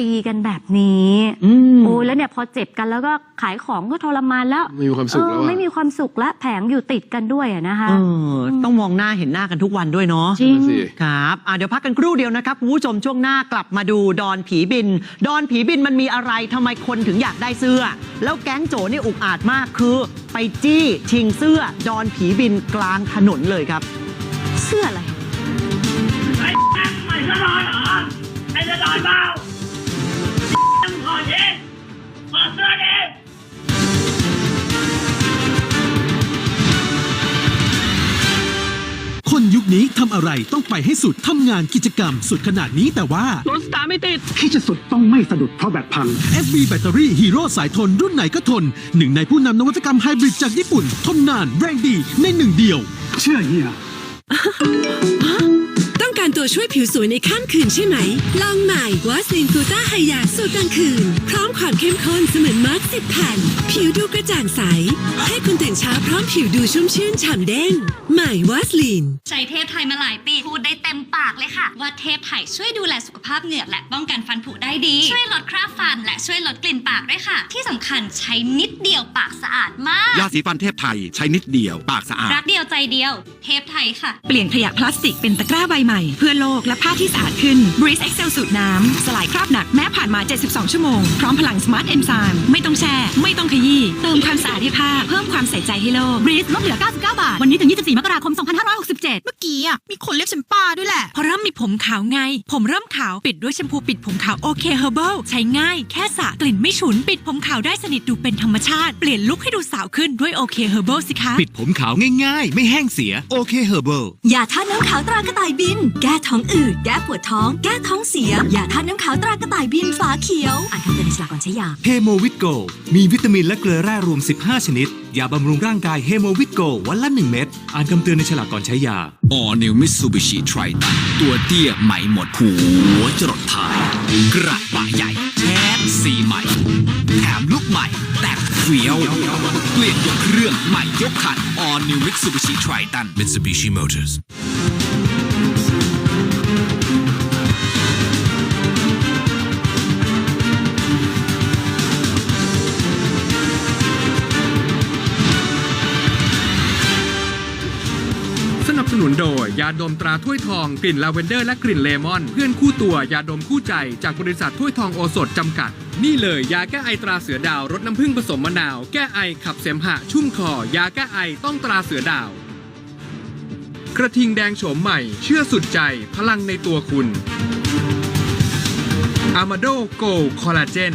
ตีกันแบบนี้อืม โอ้ยแล้วเนี่ยพอเจ็บกันแล้วก็ขายของก็ทรมานแล้วไม่มีความสุขแล้วเอออะ ไม่มีความสุขและแผงอยู่ติดกันด้วยอะนะคะ เออต้องมองหน้าเห็นหน้ากันทุกวันด้วยเนาะจริง นั่นสิ ครับอะเดี๋ยวพักกันครู่เดียวนะครับคุณผู้ชมช่วงหน้ากลับมาดูดอนผีบิน ดอนผีบินมันมีอะไรทำไมคนถึงอยากได้เสื้อ แล้วแก๊งโจนี่อุกอาจมากคือ ไปจี้ชิงเสื้อดอนผีบินกลางถนนเลยครับ เสื้ออะไร ไอ้แม่งไม่จะนอนเหรอไอ้จะนอนเปล่าไอ้ถอดดิ ถอดเสื้อดิคนยุคนี้ทำอะไรต้องไปให้สุดทำงานกิจกรรมสุดขนาดนี้แต่ว่า รถสตาร์ไม่ติด ที่จะสุดต้องไม่สะดุดเพราะแบตพัง FB แบตเตอรี่ฮีโร่สายทนรุ่นไหนก็ทน หนึ่งในผู้นำนวัตกรรมไฮบริดจากญี่ปุ่น ทนนานแรงดีในหนึ่งเดียว เชื่อเฮียต้อง การตัวช่วยผิวสวยในข้ามคืนใช่ไหม ลองใหม่วาสลินกูต้าไฮยาสูตรกลางคืน พร้อมความเข้มข้นเสมือนมาร์กสิบแผ่น ผิวดูกระจ่างใส ให้คุณตื่นเช้าพร้อมผิวดูชุ่มชื่นฉ่ำเด้ง ใหม่วาสลิน ใช้เทพไทยมาหลายปี พูดได้เต็มปากเลยค่ะ ว่าเทพไทยช่วยดูแลสุขภาพเหงือกและป้องกันฟันผุได้ดี ช่วยลดคราบฟัน และช่วยลดกลิ่นปากด้วยค่ะ ที่สำคัญใช้นิด เดียวปากสะอาดมาก ยาสีฟันเทพไทยใช้นิดเดียวปากสะอาด รักเดียวใจเดียว เทพไทยค่ะ เปลี่ยนขยะพลาสติกเป็นตะกร้าใบใหม่ เพื่อโลกและผ้าที่สะอาดขึ้น Breeze Excel สูตรน้ำ สลายคราบหนักแม้ผ่านมา 72 ชั่วโมง พร้อมพลัง Smart Enzyme ไม่ต้องแช่ ไม่ต้องขยี้เติมความสะอาดให้ผ้าเพิ่มความใส่ใจให้โลก Breeze ลดเหลือ 99 บาท วันนี้ถึง 24 มกราคม 2567 เมื่อกี้อะมีคนเรียกฉันป้าด้วยแหละพอเริ่มมีผมขาวไง ผมเริ่มขาวปิดด้วยแชมพูปิดผมขาวโอเคเฮอร์เบิลใช้ง่ายแค่สระกลิ่นไม่ฉุนปิดผมขาวได้สนิทดูเป็นธรรมชาติเปลี่ยนลุคให้ดูสาวขึ้นด้วยโอเคเฮอร์เบิลสิคะ ปิดผมขาวง่ายๆ ไม่แห้งเสียโอเคเฮอร์เบิลยาท่าตุน้ำขาวตรากระต่ายบิน แก้ท้องอืด แก้ปวดท้อง แก้ท้องเสีย ยาท่าตุน้ำขาวตรากระต่ายบินฝาเขียว อ่านคำเตือนในฉลากก่อนใช้ยา เฮโมวิตโกมีวิตามินและเกลือแร่รวม 15 ชนิด ยาบำรุงร่างกายเฮโมวิตโกวันละ 1 เม็ดอ่านคำเตือนในฉลากก่อนใช้ยา All New Mitsubishi Triton ตัวเตี้ยใหม่หมดหัวจรดท้าย กระบะใหญ่แชทสีใหม่แถม ลุกใหม่ แต่เฟี้ยวเปลี่ยนยกเครื่องใหม่ยกคัน All New Mitsubishi Triton Mitsubishi Motors นับสนุนโดย ยาดมตราถ้วยทอง กลิ่นลาเวนเดอร์และกลิ่นเลมอน เพื่อนคู่ตัวยาดมคู่ใจ จากบริษัทถ้วยทองโอสถจำกัด นี่เลยยาแก้ไอตราเสือดาวรสน้ำผึ้งผสมมะนาว แก้ไอขับเสมหะ ชุ่มคอ ยาแก้ไอต้องตราเสือดาว กระทิงแดงโฉมใหม่ เชื่อสุดใจ พลังในตัวคุณอามาโดโกคอลลาเจน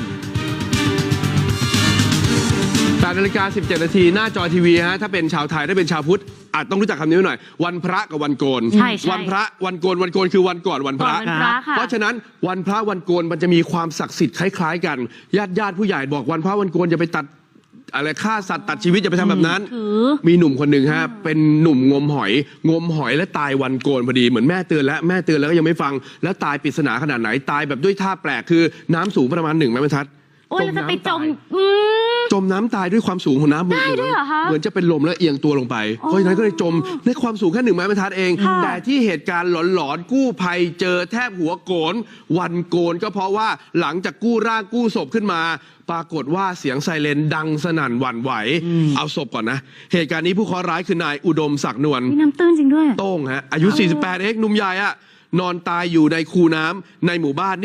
8นาฬิกา17 นาที หน้าจอทีวีฮะ ถ้าเป็นชาวไทย ถ้าเป็นชาวพุทธ อาจต้องรู้จักคำนี้ไว้หน่อย วันพระกับวันโกน ใช่ใช่วันพระวันโกนวันโกนคือวันก่อนวันพก่อระนวันพระค่ะ เพราะฉะนั้นวันพระวันโกนมันจะมีความศักดิ์สิทธิ์คล้ายๆกัน ญาติญาติผู้ใหญ่บอกวันพระวันโกนอย่าไปตัดอะไรฆ่าสัตว์ตัดชีวิตอย่าไปทำแบบนั้น ถือ มีหนุ่มคนหนึ่งฮะ เป็นหนุ่มงมหอย งมหอยและตายวันโกนพอดี เหมือนแม่เตือนแล้วแม่เตือนแล้วก็ยังไม่ฟัง แล้วตายปริศนาขนาดไหน ตายแบบด้วยท่าแปลกคือน้ำสูงประมาณหนึ่งไม้บรรทัดโอ้ยแล้วจะไปจมน้ำตาย อืม จมน้ำตายด้วยความสูงของน้ำได้ด้วยเหรอคะเหมือนจะเป็นลมแล้วเอียงตัวลงไป เพราะฉะนั้นก็เลยจมในความสูงแค่หนึ่งไม้บรรทัดเอง ค่ะ แต่ที่เหตุการณ์หลอนๆ กู้ภัยเจอแทบหัวโกน วันโกนก็เพราะว่าหลังจากกู้ร่างกู้ศพขึ้นมา ปรากฏว่าเสียงไซเรนดังสนั่นหวั่นไหว เอาศพก่อนนะ เหตุการณ์นี้ผู้เคราะห์ร้ายคือนายอุดมศักดิ์นวล มีน้ำตื้นจริงด้วย โต้งฮะอายุ 48 เองหนุ่มใหญ่อะนอนตายอยู่ในคูน้ำในหมู่บ้าน